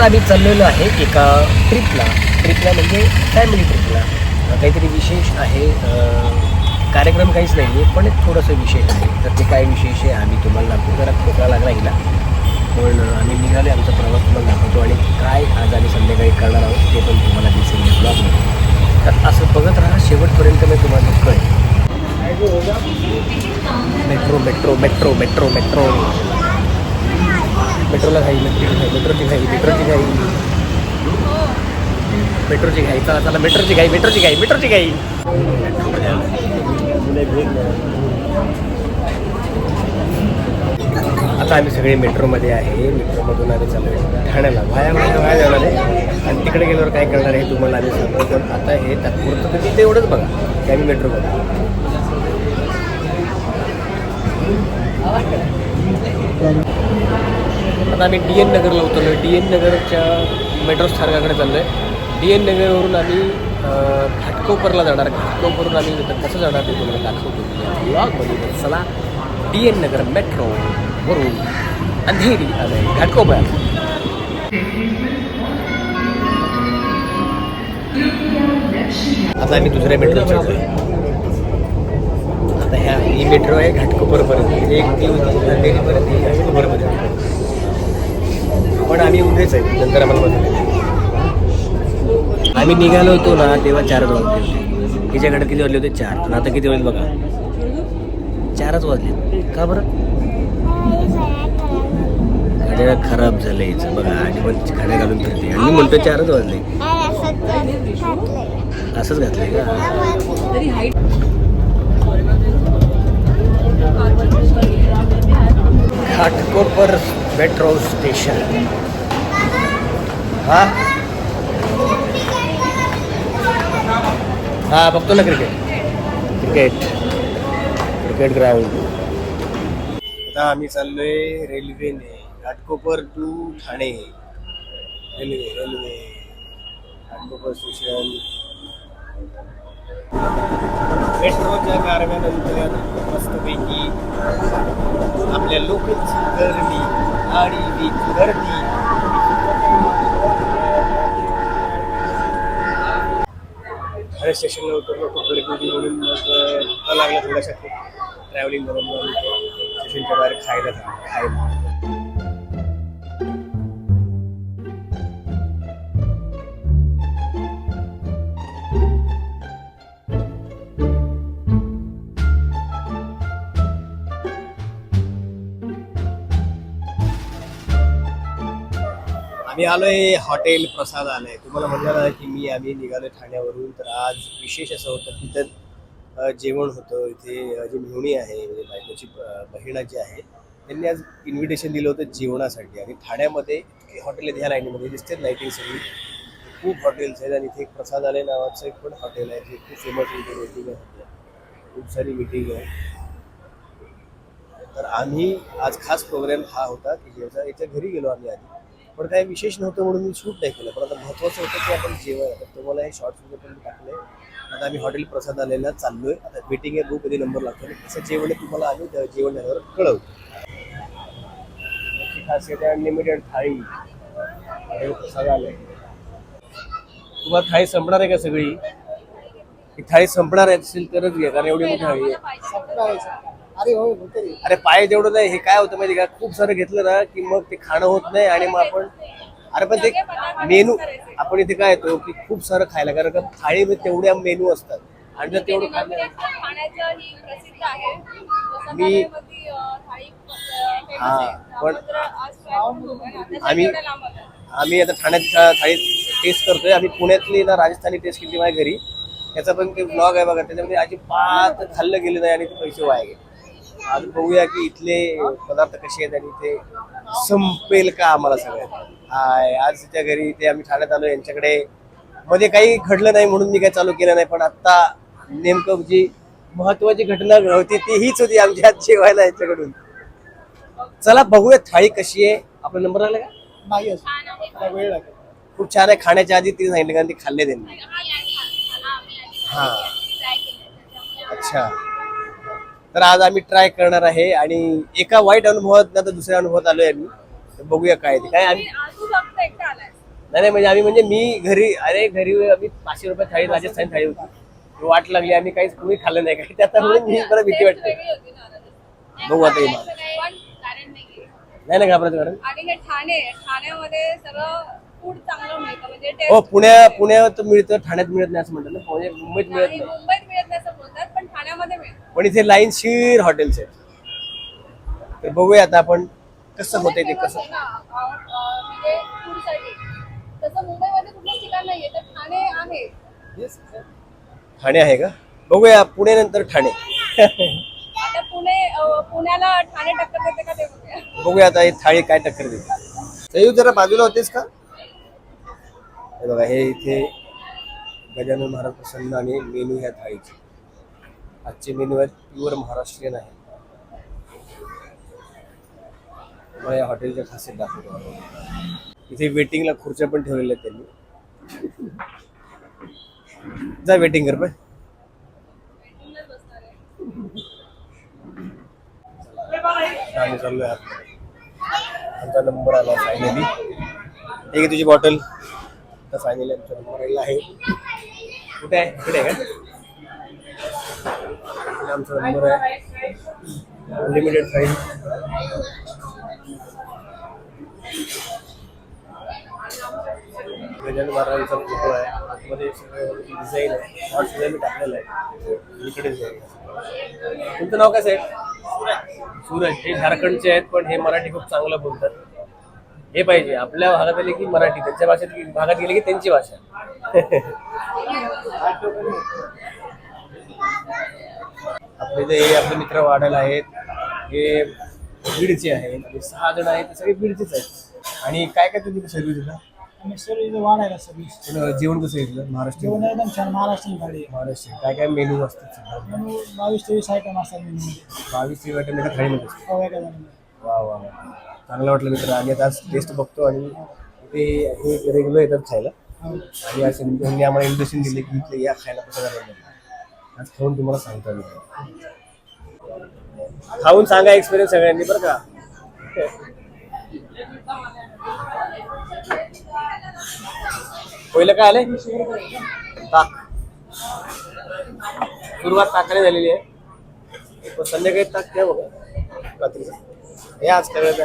तर आम्ही चाललेलो आहे एका ट्रिपला ट्रिपला म्हणजे फॅमिली ट्रिपला काहीतरी विशेष आहे. कार्यक्रम काहीच नाही आहे पण एक थोडंसं विशेष आहे. तर ते काय विशेष आहे आम्ही तुम्हाला दाखवू. जरा खोकला लागला गेला पण आम्ही निघाले आमचा प्रवास तुम्हाला दाखवतो. आणि काय आज आम्ही संध्याकाळी करणार आहोत ते पण तुम्हाला दिसेल ब्लॉगमध्ये तर असं बघत राहा शेवटपर्यंत मी तुम्हाला कळेल metro metro metro metro metro. मेट्रोला घाई मेट्रोची घाई मेट्रोची घाई मेट्रोची घाई. मेट्रोची घाई. चला चला मेट्रोची घाई मेट्रोची घाई मेट्रोची घाई. आता आम्ही सगळे मेट्रोमध्ये आहे. मेट्रोमधून आम्ही चालू आहे ठाण्याला. वाया वाया वाया जाणार आहे. आणि तिकडे गेल्यावर काय करणार आहे तुम्हाला आम्ही सांगतो. पण आता हे तात्पुरतं तर तिथे एवढंच बघा की आम्ही मेट्रोमध्ये आता आम्ही डी एन नगरला उतरलो डी एन नगरच्या मेट्रो स्थानकाकडे चाललो आहे डी एन नगरवरून आम्ही घाटकोपरला जाणार. घाटकोपरून आम्ही कसं जाणार ते तुम्हाला दाखवतो. ब्लॉगमध्ये चला डी एन नगर मेट्रो वरून अंधेरी आणि घाटकोपर. आता आम्ही दुसऱ्या मेट्रो चढतोय आता ह्या ही मेट्रो आहे घाटकोपरपर्यंत. एक ती होती अंधेरीपर्यंत घाटकोपरपर्यंत. पण आम्ही उभेच आहे नंतर आम्हाला आम्ही निघालो होतो ना तेव्हा चारच वाजले होते. तिच्याकडे किती वाजले होते? चार. पण आता किती वाजले बघा. चारच वाजले. का बरं? घड्याळ खराब झालं याचं बघा आणि पण घड्या घालून फिरते. आणि मी म्हणतो चारच वाजले. असंच घातलंय का? Ghatkopar metro station. हा? हा बघतो ना क्रिकेट। क्रिकेट। Cricket ground. आता आम्ही चाललोय रेल्वेने Ghatkopar to Thane. Railway railway. Ghatkopar station. मेट्रोच्या कारव्यानंतर मस्तपैकी आपल्या लोकलची गर्दी आणि वीज गर्दी. ठाणे स्टेशनला उतरलो खूप गर्दी होती म्हणून मग लागला थोड्याशा खूप ट्रॅव्हलिंग करून स्टेशनच्या बाहेर खायला खायला. मी आलोय हॉटेल प्रसाद आलंय तुम्हाला म्हणणार की मी आम्ही निघालो ठाण्यावरून तर आज विशेष असं होतं तिथं जेवण होतं. इथे जी मेहुणी आहे म्हणजे बायकोची बहिणा जी आहे त्यांनी आज इन्व्हिटेशन दिलं होतं जेवणासाठी. आणि ठाण्यामध्ये हॉटेल आहेत ह्या लाईनीमध्ये दिसते लाईटिंग सगळी. खूप हॉटेल्स आहेत आणि इथे एक प्रसाद आले नावाचं एक पण हॉटेल आहे जे खूप फेमस मिटिंग आहे. खूप सारी मिटिंग आहे. तर आम्ही आज खास प्रोग्राम हा होता की ज्याचा याच्या घरी गेलो आम्ही आधी. पण काही विशेष नव्हतं म्हणून मी शूट नाही केलं. पण आता महत्त्वाचं होतं की आपण जेवण तर तुम्हाला हे शॉर्ट्स वगैरे पण टाकले. आता आम्ही हॉटेल प्रसाद आलेला चाललोय. आता वेटिंग आहे बघू कधी नंबर लागतो. आणि कसं जेवण आहे तुम्हाला आम्ही द- जेवण झाल्यावर कळवतो. याची खासियत आहे अनलिमिटेड थाळी. हॉटेल प्रसाद आलंय. तुम्हाला थाळी संपणार आहे का सगळी? ही थाळी संपणार आहे असेल तरच घ्या कारण एवढी मोठी थाळी आहे. अरे हो होते अरे पाय तेवढं नाही हे काय होतं माहिती का? खूप सारं घेतलं ना की मग ते खाणं होत नाही आणि मग आपण अरे पण ते मेनू आपण इथे काय येतो की खूप सारं खायला कारण का थाळीमध्ये तेवढ्या मेनू असतात. आणि जर तेवढं खाल्लं खाण्याचं ही प्रसिद्ध आहे. जसं मी- ठाण्यामध्ये, अं, थाळी अं, famous हा, आहे. पण- ना, आम्ही- एवढं लांब आलो. आम्ही आता ठाण्यात थाळी टेस्ट करतोय. आम्ही पुण्यातली ना राजस्थानी टेस्ट केली माझ्या घरी. त्याचा पण काही ब्लॉग आहे बघा. त्याच्यामध्ये अजिबात खाल्लं गेलं नाही आणि ते पैसे वाया गेले. आज बघूया की इथले पदार्थ कसे आहेत आणि ते संपेल का आम्हाला सगळ्यात? हाय आज त्या घरी ते आम्ही ठाण्यात आलो यांच्याकडे मध्ये काही घडलं नाही म्हणून मी काही चालू केलं नाही पण आता नेमकं जी महत्वाची घटना होती ती हीच होती आमच्या हात जेवायला यांच्याकडून. चला बघूया थाळी कशी आहे. आपला नंबर आला का? नाही असं वेळ लागेल. खूप छान आहे. खाण्याच्या आधी ती सांगितलं कारण ती खाल्ले त्यांनी. हा. अच्छा. तर आज आम्ही ट्राय करणार आहे आणि एका वाईट अनुभवात ना तर दुसऱ्या अनुभवात आलोय आम्ही. तर बघूया काय ते. काय आम्ही नाही नाही म्हणजे आम्ही म्हणजे मी घरी अरे घरी आम्ही पाचशे रुपये थाळी राजस्थानी थाळी होती. वाट लागली आम्ही काहीच तुम्ही खाल्लं नाही. काही त्याच्यामुळे मी बरं भीती वाटते. बघू आता. नाही ना घाबरायचं कारण आणि हे ठाणे ठाण्यामध्ये सगळं फूड चांगलं मिळतं. म्हणजे हो पुण्या पुण्यात मिळतं ठाण्यात मिळत नाही असं म्हणतात ना. म्हणजे मुंबईत मिळत नाही. मुंबईत मिळत नाही असं बोलतात पण ठाण्यामध्ये मिळतं. पण इथे लाईन शीर हॉटेल्स आहेत. तर बघूया आता आपण कसं होतंय ते कसं म्हणजे ठाणे आहे. ठाणे आहे का? बघूया पुणे नंतर ठाणे. आता पुणे अ, पुण्याला ठाणे टक्कर देते का ते बघूया. बघूया आता ही थाळी काय टक्कर देते. सयू जरा बाजूला होतेस का? हे बघा हे इथे गजानन महाराज प्रसन्न आणि मेनू ह्या थाळीचे. आजचे मेन्यू आहेत प्युअर महाराष्ट्रीयन आहे. मला या हॉटेलच्या खासियत दाखवतो. इथे वेटिंगला खुर्च्या पण ठेवलेल्या आहेत त्यांनी. जा वेटिंग कर पाय आम्ही चाललो आमचा नंबर आला फायनली एक तुझी बॉटल तर फायनली आमचा नंबर आलेला आहे. कुठे आहे? कुठे आहे का? इकडे आमचा नंबर आहे. अनलिमिटेड फाईल गजानन महाराजांचा फोटो आहे. आतमध्ये डिझाईन आहे. शॉर्ट सुद्धा मी टाकलेला आहे. इकडेच आहे तुमचं नाव काय साहेब? सूरज. हे झारखंडचे आहेत पण हे मराठी खूप चांगलं बोलतात. हे पाहिजे. आपल्या भागात आले की मराठी. त्यांच्या भाषेत भागात गेले की त्यांची भाषा. आपले जे हे आपले मित्र वाढायला आहेत हे बीडचे आहेत आणि सहा जण आहेत ते सगळे बीडचेच आहेत. आणि काय काय तुम्ही सर्व्हिस देता आम्ही सर्व इथं वाढायला सर्विस पण जेवण कसं येतं महाराष्ट्र जेवण एकदम छान महाराष्ट्रीयन थाळी आहे. महाराष्ट्र काय काय मेनू असतात? मेनू बावीस तेवीस आयटम असतात मेनूमध्ये बावीस ते वाटत एका थाळीमध्ये. हो एका जणांना वा वा वा. चांगलं वाटलं मित्र. आणि आता टेस्ट बघतो आणि ते हे रेग्युलर येतात खायला. हो. आणि असं त्यांनी आम्हाला इन्व्हिटेशन दिले की इथले या खायला कसं करायला आज खाऊन तुम्हाला सांगता येईल. खाऊन सांगा एक्सपिरियन्स सगळ्यांनी बरं का? पहिलं काय आलंय? ताक. सुरुवात ताकाने झालेली आहे. पण संध्याकाळी ताक घ्या बघा. रात्रीचं. हे आज करायचं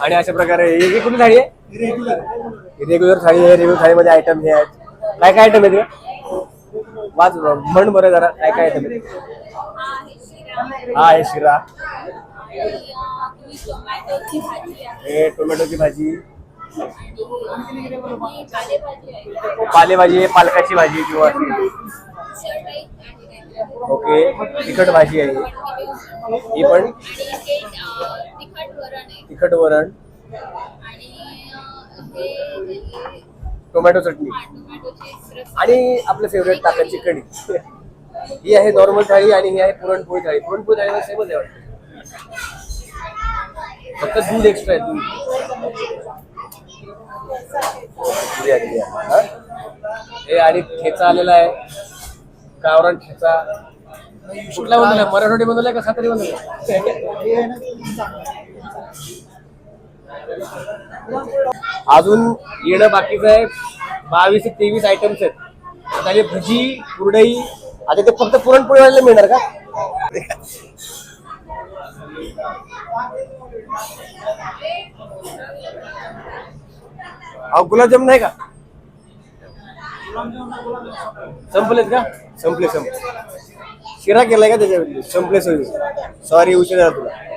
आणि अशा प्रकारे ही कुठली थाळी आहे? रेग्युलर थाळी आहे रेग्युलर थाळीमध्ये आयटम हे आहेत. काय काय आयटम आहे ते? वाच म्हण बरं जरा काय काय आयटम आहे? हा आहे शिरा. हे टोमॅटोची भाजी. पालेभाजी आहे पालकाची भाजी किंवा ओके तिखट भाजी आहे. ही पण. तिखट वरण आहे. तिखट वरण. आणि अ, टोमॅटो चटणी. आणि आपलं फेवरेट ताकाची कढी. ही आहे नॉर्मल थाळी आणि ही आहे पुरणपोळी थाळी. पुरणपोळी थाळी सेमच आहे वाटतं. फक्त दूध एक्स्ट्रा आहे दूध. हा? आणि ठेचा आलेला आहे. गावरान ठेचा. कुठला बनवलाय? मराठवाडी बनवलाय का सातारी बनवलाय? हे अजून येणं बाकीचं आहे. बावीस ते तेवीस आयटम्स आहेत. त्याचे भजी कुरडई आता ते फक्त पुरणपोळी वाल्याला मिळणार का? अहो गुलाबजाम नाही का? संपलेत का? संपले संपले. शिरा केलाय का त्याच्यामध्ये संपले सॉरी उशीर झाला तुला.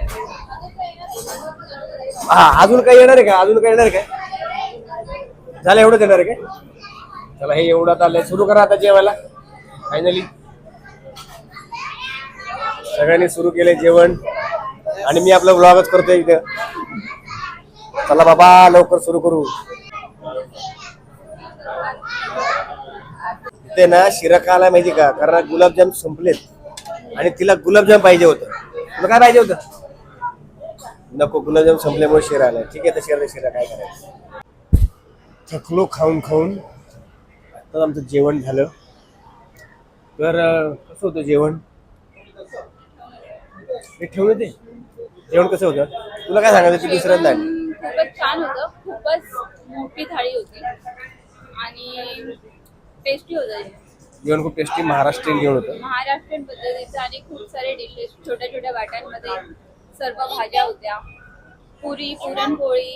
हा अजून काही येणार आहे का? अजून काही येणार आहे का? झालं एवढंच येणार आहे का? चला हे एवढं आता आलंय सुरू करा आता जेवायला. फायनली सगळ्यांनी सुरू केलंय जेवण. आणि मी आपला ब्लॉगच करतोय इथं. चला बाबा लवकर सुरू करू. इथे ना शिरा का आला माहिती का? कारण गुलाबजाम संपलेत. आणि तिला गुलाबजाम पाहिजे होतं. तुला काय पाहिजे होतं? नको गुलाबजाम संपल्यामुळे शिरा आलाय. ठीक आहे तर शिरा शिरा काय करायचं? थकलो खाऊन खाऊन. आता आमचं जेवण झालं. तर अं, कसं होतं जेवण? हे ठेवलं ते जेवण कसं होतं? तुला काय सांगायचं की दुसऱ्यांदा आली? खूपच छान होतं. खूपच मोठी थाळी होती. आणि टेस्टी होतं. जेवण खूप टेस्टी महाराष्ट्रीयन जेवण होतं. महाराष्ट्रीयन पद्धतीचं आणि खूप सारे डिशेस छोट्या छोट्या वाट्यांमध्ये. सर्व भाज्या होत्या. पुरी पुरणपोळी.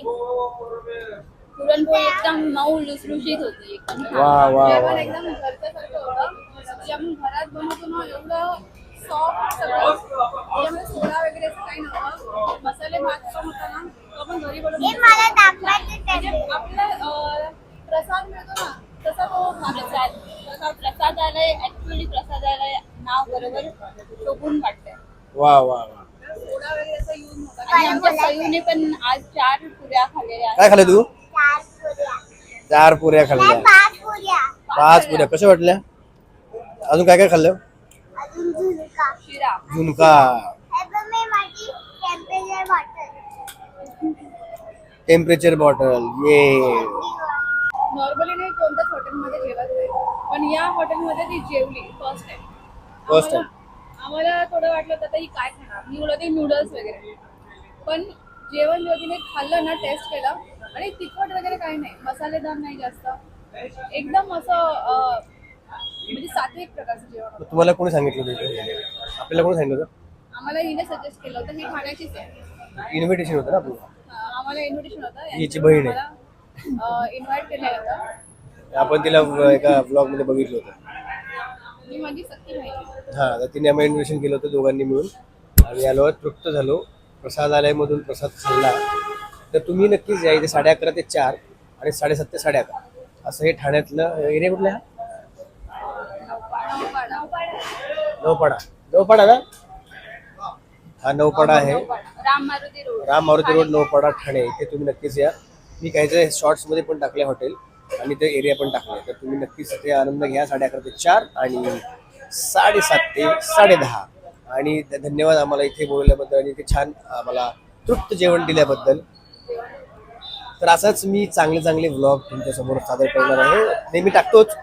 पुरणपोळी एकदम मऊ लुसलुशीत होती एकदम. वा, वा, जेवण वा. एकदम घरच्यासारखं होतं. जे आपण घरात बनवतो ना एवढं सॉफ्ट सगळं. त्याच्यामध्ये सोडा वगैरे असं काही नव्हतं. मसाले भात पण होता ना तो आपण घरी बनवतो मला दाखवायचं म्हणजे आपला अं, प्रसाद मिळतो ना तसा तो प्रसाद तसा प्रसादालय ऍक्च्युअली प्रसादालय नाव बरोबर शोभून वाटतंय. वा वा वा सोडा वगैरे असं यूज नव्हता आणि आमच्या सयूने पण आज चार पुऱ्या खाल्लेल्या काय खाल्लं तू? चार पुऱ्या. चार पुऱ्या नाही, खाल्ल्या. पाच पुऱ्या. पाच पुऱ्या. कशा वाटल्या? अजून काय काय खाल्लं? शिरा. झुणका. टेम्परेचर बॉटल टेम्परेचर बॉटल ये नॉर्मली नाही कोणत्याच हॉटेलमध्ये जेवत नाही पण या हॉटेलमध्ये ती जेवली फर्स्ट टाइम First time. आम्हाला थोडं वाटलं होतं आता ही काय खाणार? मी बोलत नूडल्स वगैरे. पण जेवण तिने खाल्लं ना टेस्ट केलं आणि तिखट वगैरे काही नाही मसालेदार नाही जास्त. एकदम असं म्हणजे सात्विक प्रकारचं जेवण होतं. तुम्हाला कोणी सांगितलं होतं इथे? आपल्याला कोणी सांगितलं होतं? आम्हाला हिने सजेस्ट केलं होतं ही खाण्याचीच आहे. इन्व्हिटेशन होतं ना आपलं? आम्हाला इन्व्हिटेशन होतं. हिची बहीण आहे. इन्व्हाइट केलेलं होतं. आपण तिला एका ब्लॉगमध्ये बघितलं होतं. माझी. हा तर तिने आम्हाला इन्व्हिटेशन केलं होतं दोघांनी मिळून. आम्ही आलो तृप्त झालो. प्रसादालयमधून प्रसाद खाल्ला तर तुम्ही नक्कीच या इथे साडे अकरा ते चार आणि साडेसात ते साडे अकरा. असं हे ठाण्यातलं एरिया कुठला आहे? नौपाडा. नौपाडा नौपाडा ना? हा नौपाडा आहे. राम मारुती रोड. नौपाडा ठाणे. इथे तुम्ही नक्कीच या. मी काही शॉर्ट्समध्ये पण टाकले हॉटेल आणि ते एरिया पण टाकले तर तुम्ही नक्कीच इथे आनंद घ्या. साडे अकरा ते चार आणि साडेसात ते साडेदहा आणि धन्यवाद आम्हाला इथे बोलवल्याबद्दल आणि इथे छान आम्हाला तृप्त जेवण दिल्याबद्दल. तर असाच मी चांगले चांगले व्लॉग तुमच्यासमोर सादर करणार आहे. नेहमी टाकतोच.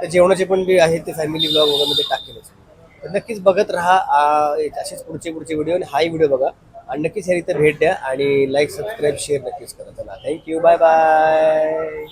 तर जेवणाचे पण जे आहे ते फॅमिली व्लॉग वगैरे टाकेलच. तर नक्कीच बघत राहा असेच पुढचे पुढचे व्हिडिओ आणि हाही व्हिडिओ बघा. आणि नक्कीच ह्या इथं भेट द्या आणि लाईक सबस्क्राईब शेअर नक्कीच करा चला. Thank you bye bye